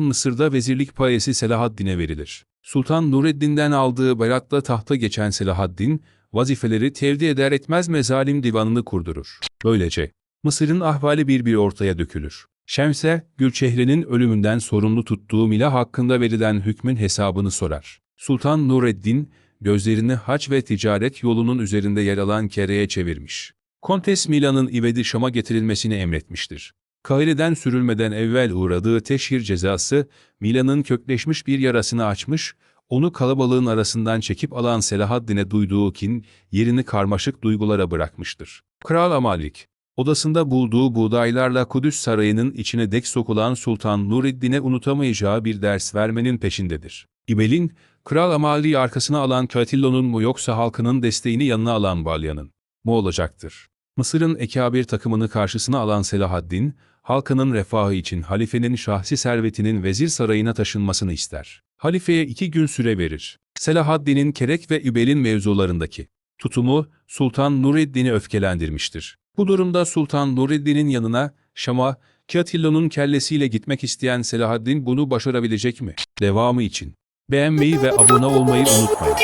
Mısır'da vezirlik payesi Selahaddin'e verilir. Sultan Nureddin'den aldığı bayrakla tahta geçen Selahaddin, vazifeleri tevdi eder etmez mezalim divanını kurdurur. Böylece Mısır'ın ahvali bir bir ortaya dökülür. Şemse, Gülçehre'nin ölümünden sorumlu tuttuğu Mila hakkında verilen hükmün hesabını sorar. Sultan Nureddin, gözlerini haç ve ticaret yolunun üzerinde yer alan Kere'ye çevirmiş. Kontes Mila'nın İvedi Şam'a getirilmesini emretmiştir. Kahire'den sürülmeden evvel uğradığı teşhir cezası, Mila'nın kökleşmiş bir yarasını açmış, onu kalabalığın arasından çekip alan Selahaddin'e duyduğu kin, yerini karmaşık duygulara bırakmıştır. Kral Amalik, odasında bulduğu buğdaylarla Kudüs sarayının içine dek sokulan Sultan Nureddin'e unutamayacağı bir ders vermenin peşindedir. İbel'in, Kral Amali'yi arkasına alan Katillo'nun mu yoksa halkının desteğini yanına alan Balya'nın mu olacaktır? Mısır'ın ekabir takımını karşısına alan Selahaddin, halkının refahı için halifenin şahsi servetinin vezir sarayına taşınmasını ister. Halifeye iki gün süre verir. Selahaddin'in Kerek ve Übel'in mevzularındaki tutumu Sultan Nureddin'i öfkelendirmiştir. Bu durumda Sultan Nureddin'in yanına Şam'a Katillo'nun kellesiyle gitmek isteyen Selahaddin bunu başarabilecek mi? Devamı için beğenmeyi ve abone olmayı unutmayın.